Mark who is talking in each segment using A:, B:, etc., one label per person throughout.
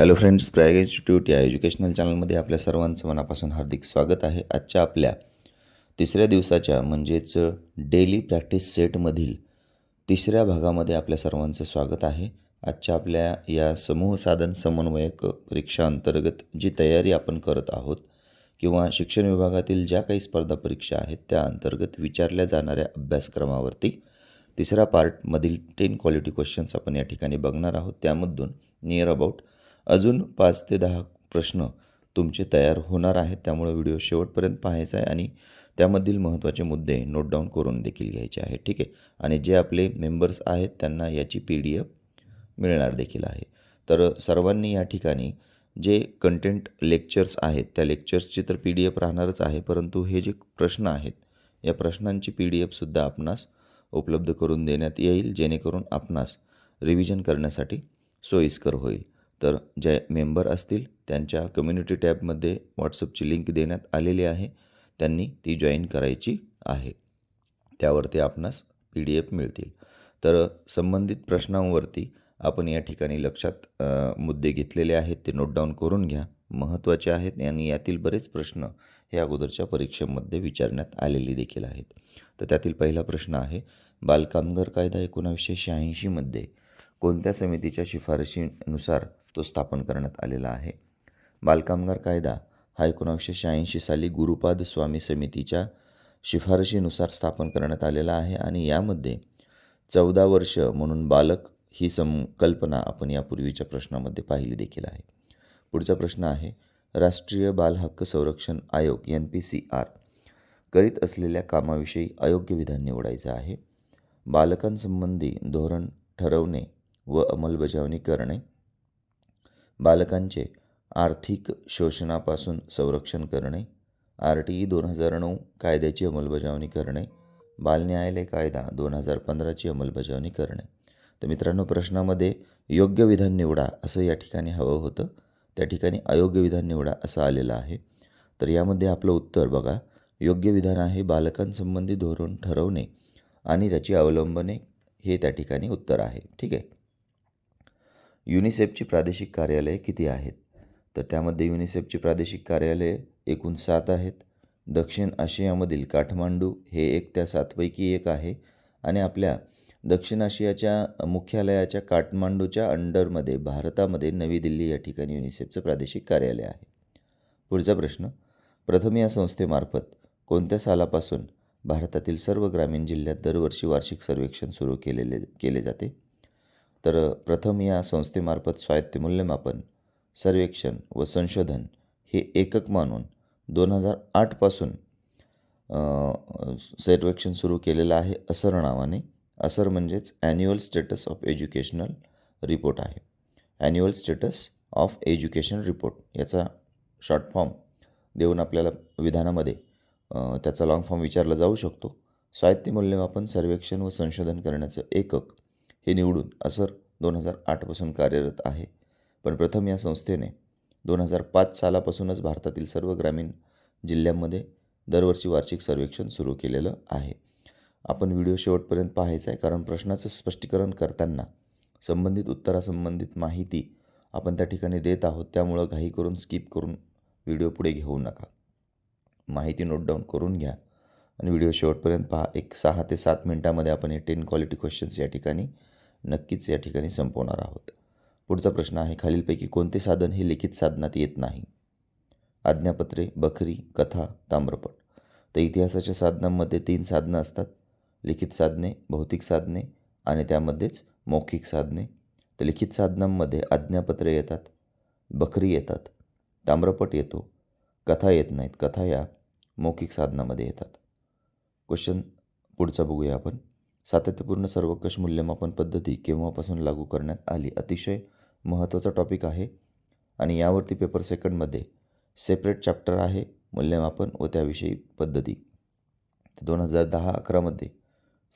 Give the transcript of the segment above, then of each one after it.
A: Hello friends Prayag institute या educational चॅनलमध्ये आपल्या सर्वांचं मनापासून हार्दिक स्वागत आहे. आजच्या आपल्या तिसऱ्या दिवसाच्या म्हणजेच डेली प्रॅक्टिस सेटमधील तिसऱ्या भागामध्ये आपल्या सर्वांचं स्वागत आहे. आजच्या आपल्या या समूह साधन समन्वयक परीक्षा अंतर्गत जी तयारी आपण करत आहोत किंवा शिक्षण विभागातील ज्या काही स्पर्धा परीक्षा आहेत त्या अंतर्गत विचारल्या जाणाऱ्या अभ्यासक्रमावरती तिसऱ्या पार्टमधील टेन क्वालिटी क्वेश्चन्स आपण या ठिकाणी बघणार आहोत. त्यामधून नियर अबाउट अजून पाच ते दहा प्रश्न तुमचे तयार होणार आहेत. त्यामुळे व्हिडिओ शेवटपर्यंत पाहायचा आहे आणि त्यामधील महत्त्वाचे मुद्दे नोट डाऊन करून देखील घ्यायचे आहेत. ठीक आहे? आणि जे आपले मेंबर्स आहेत त्यांना याची पी डी एफ मिळणार देखील आहे. तर सर्वांनी या ठिकाणी जे कंटेंट लेक्चर्स आहेत त्या लेक्चर्सची तर पी डी एफ राहणारच आहे परंतु हे जे प्रश्न आहेत या प्रश्नांची पी डी एफसुद्धा आपणास उपलब्ध करून देण्यात येईल जेणेकरून आपणास रिव्हिजन करण्यासाठी सोयीस्कर होईल. तर जे मेंबर असतील त्यांच्या कम्युनिटी टॅबमध्ये व्हॉट्सअपची लिंक देण्यात आलेली आहे. त्यांनी ती जॉईन करायची आहे. त्यावरती आपणास पी डी एफ मिळतील. तर संबंधित प्रश्नांवरती आपण या ठिकाणी लक्षात मुद्दे घेतलेले आहेत. ते नोट डाऊन करून घ्या. महत्त्वाचे आहेत आणि यातील बरेच प्रश्न हे अगोदरच्या परीक्षेमध्ये विचारण्यात आलेले देखील आहेत. तर त्यातील पहिला प्रश्न आहे बालकामगार कायदा एकोणावीसशे शहाऐंशीमध्ये कोणत्या समितीच्या शिफारशीनुसार तो स्थापन करण्यात आलेला आहे? बालकामगार कायदा हा एकोणावीसशे शहाऐंशी साली गुरुपाद स्वामी समितीच्या शिफारशीनुसार स्थापन करण्यात आलेला आहे आणि यामध्ये चौदा वर्ष म्हणून बालक ही संकल्पना आपण यापूर्वीच्या प्रश्नामध्ये पाहिली देखील आहे. पुढचा प्रश्न आहे राष्ट्रीय बाल हक्क संरक्षण आयोग एन पी सी आर करीत असलेल्या कामाविषयी अयोग्य विधान निवडायचं आहे? बालकांसंबंधी धोरण ठरवणे व अंमलबजावणी करणे. बालकांचे आर्थिक शोषणापासून संरक्षण करणे. आर टी ई दोन हजार नऊ कायद्याची अंमलबजावणी करणे. बाल न्यायालय कायदा दोन हजार पंधराची अंमलबजावणी करणे. तर मित्रांनो प्रश्नामध्ये योग्य विधान निवडा असं या ठिकाणी हवं होतं. त्या ठिकाणी अयोग्य विधान निवडा असं आलेलं आहे. तर यामध्ये आपलं उत्तर बघा. योग्य विधान आहे बालकांसंबंधी धोरण ठरवणे आणि त्याची अवलंबने हे त्या ठिकाणी उत्तर आहे. ठीक आहे? युनिसेफची प्रादेशिक कार्यालये किती आहेत? तर त्यामध्ये युनिसेफची प्रादेशिक कार्यालये एकूण सात आहेत. दक्षिण आशियामधील काठमांडू हे एक त्या सातपैकी एक आहे आणि आपल्या दक्षिण आशियाच्या मुख्यालयाच्या काठमांडूच्या अंडरमध्ये भारतामध्ये नवी दिल्ली या ठिकाणी युनिसेफचं प्रादेशिक कार्यालय आहे. पुढचा प्रश्न. प्रथम या संस्थेमार्फत कोणत्या सालापासून भारतातील सर्व ग्रामीण जिल्ह्यात दरवर्षी वार्षिक सर्वेक्षण सुरू केलेले केले जाते? तर प्रथम या संस्थेमार्फत स्वायत्त मूल्यमापन सर्वेक्षण व संशोधन हे एकक मानून दोन हजार आठपासून सर्वेक्षण सुरू केलेलं आहे असर नावाने. असर म्हणजेच annual status of educational report आहे. Annual status of education report याचा शॉर्ट फॉर्म देऊन आपल्याला विधानामध्ये त्याचा लॉंग फॉर्म विचारला जाऊ शकतो. स्वायत्त मूल्यमापन सर्वेक्षण व संशोधन करण्याचं एकक हे निवडून असर दोन हजार आठपासून कार्यरत आहे. पण प्रथम या संस्थेने दोन हजार पाच सालापासूनच भारतातील सर्व ग्रामीण जिल्ह्यांमध्ये दरवर्षी वार्षिक सर्वेक्षण सुरू केलेलं आहे. आपण व्हिडिओ शेवटपर्यंत पाहायचा आहे कारण प्रश्नाचं स्पष्टीकरण करताना संबंधित उत्तरासंबंधित माहिती आपण त्या ठिकाणी देत आहोत त्यामुळं घाई करून स्किप करून व्हिडिओ पुढे घेऊ नका. माहिती नोट डाऊन करून घ्या आणि व्हिडिओ शेवटपर्यंत पहा. एक सहा ते सात मिनटामध्ये आपण हे टेन क्वालिटी क्वेश्चन्स या ठिकाणी नक्कीच या ठिकाणी संपवणार आहोत. पुढचा प्रश्न आहे खालीलपैकी कोणते साधन हे लिखित साधनात येत नाही? आज्ञापत्रे बखरी कथा ताम्रपट. तर इतिहासाच्या साधनांमध्ये तीन साधनं असतात. लिखित साधने भौतिक साधने आणि त्यामध्येच मौखिक साधने. तर लिखित साधनांमध्ये आज्ञापत्रे येतात बखरी येतात ताम्रपट येतो कथा येत नाहीत. कथा या मौखिक साधनामध्ये येतात. क्वेश्चन पुढचा बघूया आपण. सातत्यपूर्ण सर्वकष मूल्यमापन पद्धती केव्हापासून लागू करण्यात आली? अतिशय महत्त्वाचा टॉपिक आहे. आणि यावरती पेपर सेकंडमध्ये सेपरेट चॅप्टर आहे मूल्यमापन व त्याविषयी पद्धती. दोन हजार दहा अकरामध्ये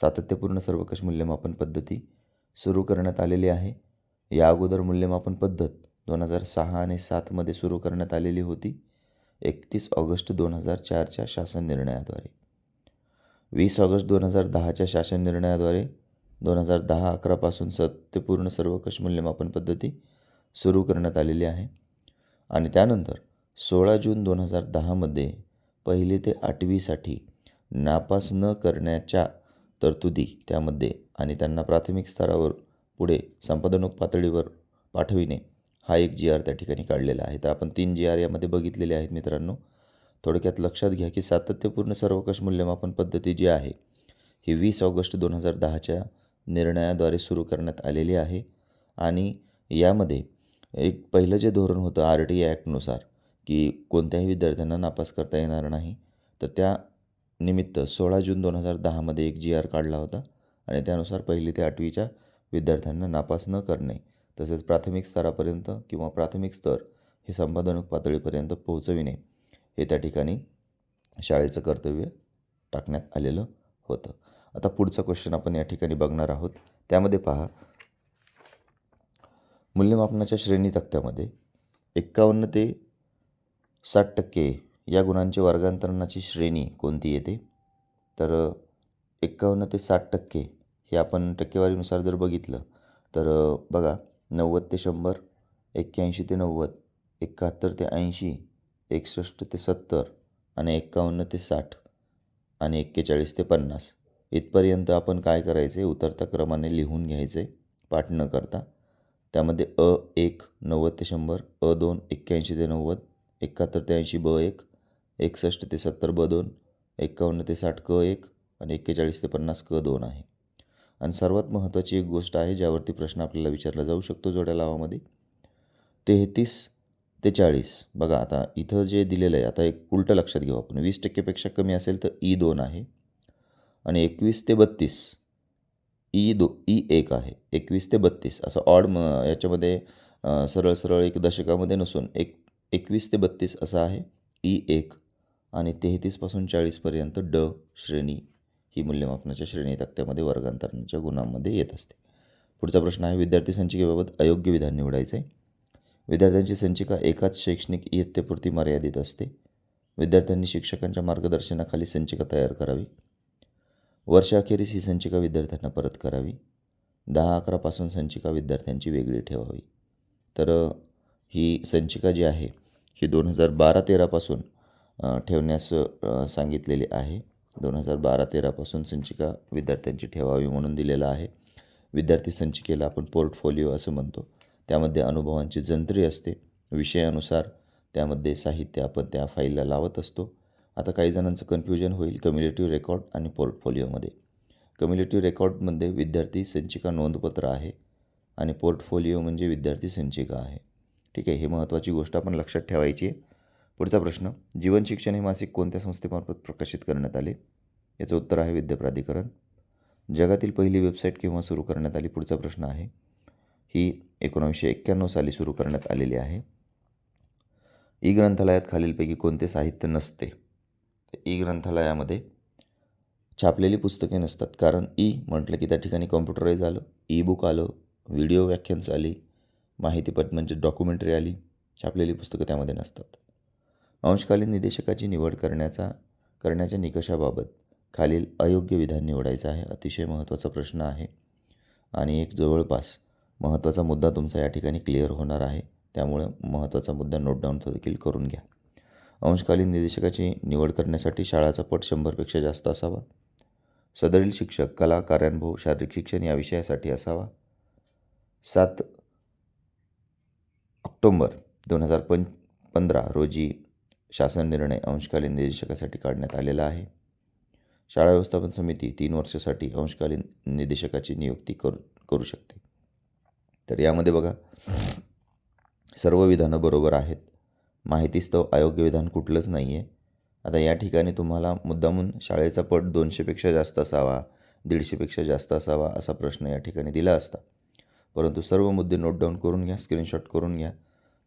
A: सातत्यपूर्ण सर्वकष मूल्यमापन पद्धती सुरू करण्यात आलेली आहे. या अगोदर मूल्यमापन पद्धत दोन हजार सहा आणि सातमध्ये सुरू करण्यात आलेली होती. एकतीस ऑगस्ट दोन हजार चारच्या शासन निर्णयाद्वारे. वीस ऑगस्ट दोन हजार दहाच्या शासन निर्णयाद्वारे दोन हजार दहा अकरापासून सत्यपूर्ण सर्वकष मूल्यमापन पद्धती सुरू करण्यात आलेली आहे. आणि त्यानंतर सोळा जून दोन हजार दहामध्ये पहिली ते आठवीसाठी नापास न करण्याच्या तरतुदी त्यामध्ये आणि त्यांना प्राथमिक स्तरावर पुढे संपादनोक पातळीवर पाठविणे हा एक जी आर त्या ठिकाणी काढलेला आहे. तर आपण तीन जी आर यामध्ये बघितलेले आहेत मित्रांनो. थोडक्यात लक्षात घ्या की सातत्यपूर्ण सर्वकष मूल्यमापन पद्धती जी आहे ही वीस ऑगस्ट दोन हजार दहाच्या निर्णयाद्वारे सुरू करण्यात आलेली आहे आणि यामध्ये एक पहिलं जे धोरण होतं आर टी ॲक्टनुसार की कोणत्याही विद्यार्थ्यांना नापास करता येणार नाही तर त्या निमित्त सोळा जून दोन हजार दहामध्ये एक जी आर काढला होता आणि त्यानुसार पहिली ते आठवीच्या विद्यार्थ्यांना नापास न करणे तसेच प्राथमिक स्तरापर्यंत किंवा प्राथमिक स्तर हे संपादनक पातळीपर्यंत पोहोचविणे हे त्या ठिकाणी शाळेचं कर्तव्य टाकण्यात आलेलं होतं. आता पुढचा क्वेश्चन आपण या ठिकाणी बघणार आहोत. त्यामध्ये पहा मूल्यमापनाच्या श्रेणी तक्त्यामध्ये एक्कावन्न ते साठ टक्के या गुणांचे वर्गांतरणाची श्रेणी कोणती येते? तर एक्कावन्न ते साठ टक्के हे आपण टक्केवारीनुसार जर बघितलं तर बघा नव्वद ते शंभर एक्क्याऐंशी ते नव्वद एकाहत्तर ते ऐंशी एकसष्ट ते सत्तर आणि एक्कावन्न ते साठ आणि एक्केचाळीस ते पन्नास. इथपर्यंत आपण काय करायचे? उतरत्या क्रमाने लिहून घ्यायचे पाठ न करता. त्यामध्ये अ एक नव्वद ते शंभर अ दोन एक्क्याऐंशी ते नव्वद एकाहत्तर ते ऐंशी ब एक एकसष्ट ते सत्तर ब दोन एक्कावन्न ते साठ क एक आणि एक्केचाळीस ते पन्नास क दोन आहे. आणि सर्वात महत्त्वाची एक गोष्ट आहे ज्यावरती प्रश्न आपल्याला विचारला जाऊ शकतो जोड्या लावामध्ये. तेहतीस ते चाळीस बघा आता इथं जे दिलेलं आहे आता एक उलटं लक्षात घेऊ आपण. वीस टक्केपेक्षा कमी असेल तर ई दोन आहे आणि एकवीस ते बत्तीस. ई दो ई एक आहे. एकवीस ते बत्तीस. असं ऑड म याच्यामध्ये सरळ सरळ एक दशकामध्ये नसून एक एकवीस ते बत्तीस असं आहे. ई एक आणि तेहतीसपासून चाळीसपर्यंत ड श्रेणी ही मूल्यमापनाच्या श्रेणी तक्त्यामध्ये वर्गांतरणाच्या गुणांमध्ये येत असते. पुढचा प्रश्न आहे विद्यार्थी संचिकेबाबत अयोग्य विधान निवडायचं आहे विद्यार्थ्यांची संचिका एकाच शैक्षणिक इयत्तेपुरती मर्यादित असते. विद्यार्थ्यांनी शिक्षकांच्या मार्गदर्शनाखाली संचिका तयार करावी. वर्षाअखेरीस ही संचिका विद्यार्थ्यांना परत करावी. दहा अकरापासून संचिका विद्यार्थ्यांची वेगळी ठेवावी. तर ही संचिका जी आहे ही दोन हजार बारा तेरापासून ठेवण्यास सांगितलेली आहे. दोन हजार बारा तेरापासून संचिका विद्यार्थ्यांची ठेवावी म्हणून दिलेलं आहे. विद्यार्थी संचिकेला आपण पोर्टफोलिओ असं म्हणतो. त्यामध्ये अनुभवांची जंत्री असते. विषयानुसार त्यामध्ये साहित्य आपण त्या फाईलला लावत असतो. आता काही जणांचं कन्फ्युजन होईल कम्युनिटिव्ह रेकॉर्ड आणि पोर्टफोलिओमध्ये. कम्युनिटी रेकॉर्डमध्ये विद्यार्थी संचिका नोंदपत्र आहे आणि पोर्टफोलिओ म्हणजे विद्यार्थी संचिका आहे. ठीक आहे हे महत्त्वाची गोष्ट आपण लक्षात ठेवायची आहे. पुढचा प्रश्न जीवन शिक्षण हे मासिक कोणत्या संस्थेमार्फत प्रकाशित करण्यात आले? याचं उत्तर आहे विद्याप्राधिकरण. जगातील पहिली वेबसाईट केव्हा सुरू करण्यात आली? पुढचा प्रश्न आहे. ही एकोणावीसशे एक्क्याण्णव साली सुरू करण्यात आलेली आहे. ई ग्रंथालयात खालीलपैकी कोणते साहित्य नसते? ई ग्रंथालयामध्ये छापलेली पुस्तके नसतात. कारण ई म्हटलं की त्या ठिकाणी कॉम्प्युटराईज आलं ई बुक आलं व्हिडिओ व्याख्यान्स आली माहितीपट म्हणजे डॉक्युमेंटरी आली छापलेली पुस्तकं त्यामध्ये नसतात. अंशकालीन निदेशकाची निवड करण्याचा करण्याच्या निकषाबाबत खालील अयोग्य विधान निवडायचं आहे. अतिशय महत्त्वाचा प्रश्न आहे. आणि एक जवळपास महत्त्वाचा मुद्दा तुमचा या ठिकाणी क्लिअर होणार आहे. त्यामुळे महत्त्वाचा मुद्दा नोट डाऊन देखील करून घ्या. अंशकालीन निदेशकाची निवड करण्यासाठी शाळाचा पट शंभरपेक्षा जास्त असावा. सदरील शिक्षक कला कार्यानुभव शारीरिक शिक्षण या विषयासाठी असावा. सात ऑक्टोंबर दोन हजार पं पंधरा रोजी शासन निर्णय अंशकालीन निदेशकासाठी काढण्यात आलेला आहे. शाळा व्यवस्थापन समिती तीन वर्षासाठी अंशकालीन निदेशकाची नियुक्ती करू करू शकते. तर यामध्ये बघा. सर्व विधानं बरोबर आहेत. माहितीस्तव अयोग्य विधान कुठलंच नाही आहे आता या ठिकाणी तुम्हाला मुद्दामून शाळेचा पट दोनशेपेक्षा जास्त असावा दीडशेपेक्षा जास्त असावा असा प्रश्न या ठिकाणी दिला असता. परंतु सर्व मुद्दे नोट डाऊन करून घ्या स्क्रीनशॉट करून घ्या.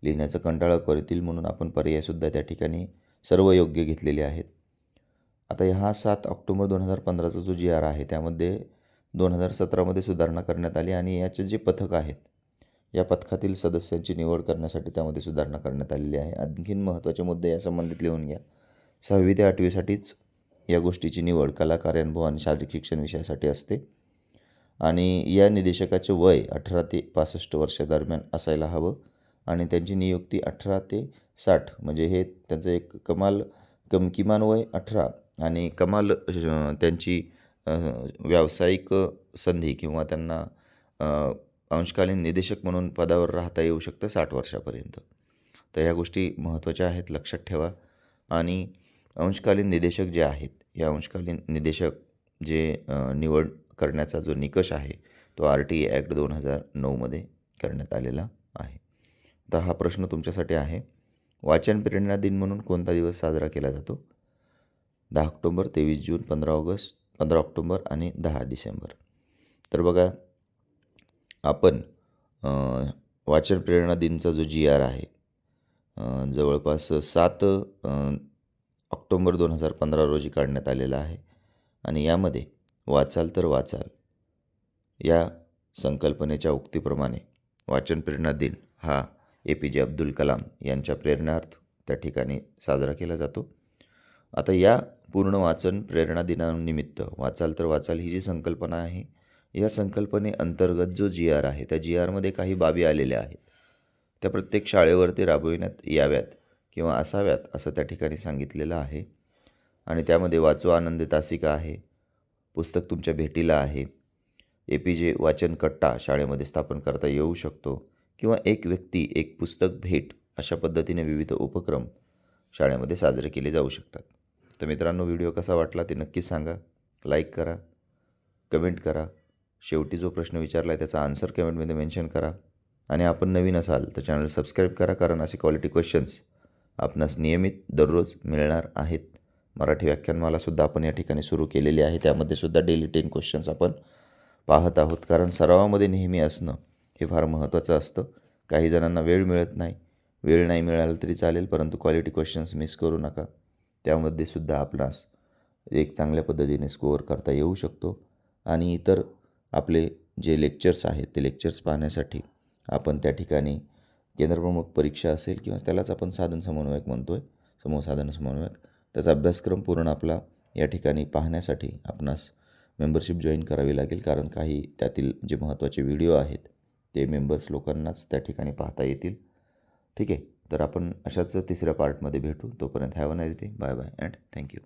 A: लिहिण्याचं कंटाळा करतील म्हणून आपण पर्यायसुद्धा त्या ठिकाणी सर्व योग्य घेतलेले आहेत. आता ह्या सात ऑक्टोबर दोन हजार पंधराचा जो जी आर आहे त्यामध्ये दोन हजार सतरामध्ये सुधारणा करण्यात आली आणि याचे जे पथक आहेत या पथकातील सदस्यांची निवड करण्यासाठी त्यामध्ये सुधारणा करण्यात आलेली आहे. आणखीन महत्त्वाचे मुद्दे या संबंधित लिहून घ्या. सहावी ते आठवीसाठीच या गोष्टीची निवड कला कार्यानुभव आणि शारीरिक शिक्षण विषयासाठी असते आणि या निदेशकाचे वय अठरा ते पासष्ट वर्षादरम्यान असायला हवं आणि त्यांची नियुक्ती अठरा ते साठ म्हणजे हे त्यांचं एक कमाल कम किमान वय अठरा आणि कमाल त्यांची व्यावसायिक संधी किंवा त्यांना अंशकालीन निदेशक म्हणून पदावर राहता येऊ शकतं साठ वर्षापर्यंत. तर ह्या गोष्टी महत्त्वाच्या आहेत लक्षात ठेवा. आणि अंशकालीन निदेशक जे आहेत या अंशकालीन निदेशक जे निवड करण्याचा जो निकष आहे तो आर टी ॲक्ट दोन हजार नऊमध्ये करण्यात आलेला आहे. तर हा प्रश्न तुमच्यासाठी आहे. वाचन प्रेरणा दिन म्हणून कोणता दिवस साजरा केला जातो? दहा ऑक्टोंबर तेवीस जून पंधरा ऑगस्ट पंधरा ऑक्टोंबर आणि दहा डिसेंबर. तर बघा आपण वाचन प्रेरणा दिनचा जो जी आर आहे जवळपास सात ऑक्टोंबर दोन हजार पंधरा रोजी काढण्यात आलेला आहे. आणि यामध्ये वाचाल तर वाचाल. या संकल्पनेच्या उक्तीप्रमाणे वाचन प्रेरणा दिन हा ए पी जे अब्दुल कलाम यांच्या प्रेरणार्थ त्या ठिकाणी साजरा केला जातो. आता या पूर्ण वाचन प्रेरणा दिनानिमित्त. वाचाल तर वाचाल ही जी संकल्पना आहे या संकल्पनेअंतर्गत जो जी आर आहे त्या जी आरमध्ये काही बाबी आलेल्या आहेत त्या प्रत्येक शाळेवरती राबविण्यात याव्यात किंवा असाव्यात असं त्या ठिकाणी सांगितलेलं आहे. आणि त्यामध्ये वाचो आनंद तासिका आहे पुस्तक तुमच्या भेटीला आहे ए पी जे वाचन कट्टा शाळेमध्ये स्थापन करता येऊ शकतो किंवा एक व्यक्ती एक पुस्तक भेट अशा पद्धतीने विविध उपक्रम शाळेमध्ये साजरे केले जाऊ शकतात. तर मित्रांनो व्हिडिओ कसा वाटला ते नक्की सांगा. लाईक करा कमेंट करा. शेवटी जो प्रश्न विचारला आहे त्याचा आन्सर कमेंटमध्ये मेन्शन करा. आणि आपण नवीन असाल तर चॅनल सबस्क्राईब करा कारण असे क्वालिटी क्वेश्चन्स आपणास नियमित दररोज मिळणार आहेत. मराठी व्याख्यानमालासुद्धा आपण या ठिकाणी सुरू केलेली आहे. त्यामध्ये सुद्धा डेली टेन क्वेश्चन्स आपण पाहत आहोत. कारण सरावामध्ये नेहमी असणं हे फार महत्त्वाचं असतं. काही जणांना वेळ मिळत नाही. वेळ नाही मिळाला तरी चालेल परंतु क्वालिटी क्वेश्चन्स मिस करू नका. त्यामध्ये सुद्धा आपणास एक चांगल्या पद्धतीने स्कोअर करता येऊ शकतो. आणि इतर आपले जे लेक्चर्स आहेत ते लेक्चर्स पाहण्यासाठी आपण त्या ठिकाणी केंद्रप्रमुख परीक्षा असेल किंवा त्यालाच आपण साधन समन्वयक म्हणतो आहे समूह साधन समन्वयक त्याचा अभ्यासक्रम पूर्ण आपला या ठिकाणी पाहण्यासाठी आपणास मेंबरशिप जॉईन करावी लागेल. कारण काही त्यातील जे महत्त्वाचे व्हिडिओ आहेत ते मेंबर्स लोकांनाच त्या ठिकाणी पाहता येतील. ठीक आहे. तर आपण अशाच तिसऱ्या पार्टमध्ये भेटू. तोपर्यंत have a nice day bye bye and thank you